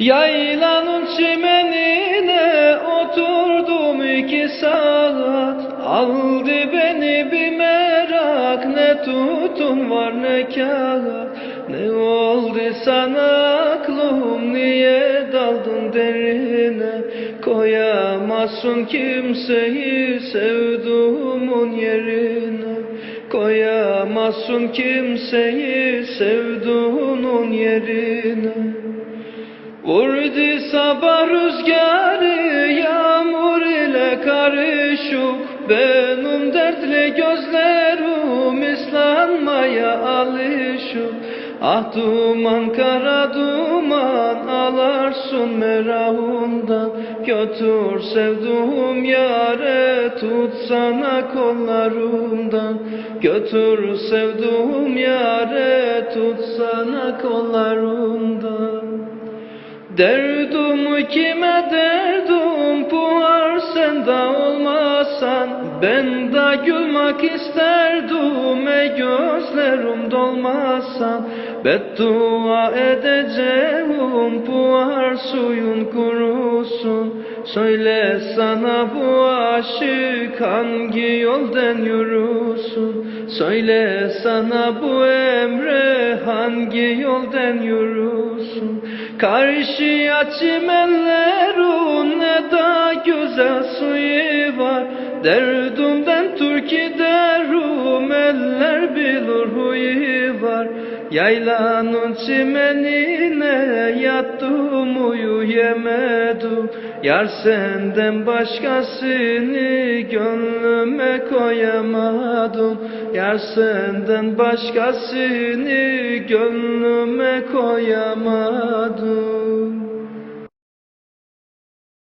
Yaylanın çimenine oturdum iki saat. Aldı beni bir merak ne tutun var ne kağıt. Ne oldu sana aklım niye daldın derine? Koyamazsın kimseyi sevduğumun yerine. Koyamazsın kimseyi sevduğunun yerine Vurdu sabah rüzgarı yağmur ile karışık. Benim dertli gözlerim ıslanmaya alışık. Ah duman kara duman alarsın merahundan. Götür sevduğum yare tutsana kollarımdan. Götür sevduğum yare tutsana kollarımdan Derdim kime derdim puar sen de olmasan Ben de gülmek isterdim. Ey gözlerim dolmasan Beddua edeceğim. Puar suyun kurusun. Söyle sana bu aşık hangi yoldan yürüsün Söyle sana bu emre hangi yoldan yürüsün Karşıya çimenlerin ne da güzel suyu var. Derdumden Yaylanın çimenine yattım uyuyemedim Yar senden başkasını gönlüme koyamadım. Yar senden başkasını gönlüme koyamadım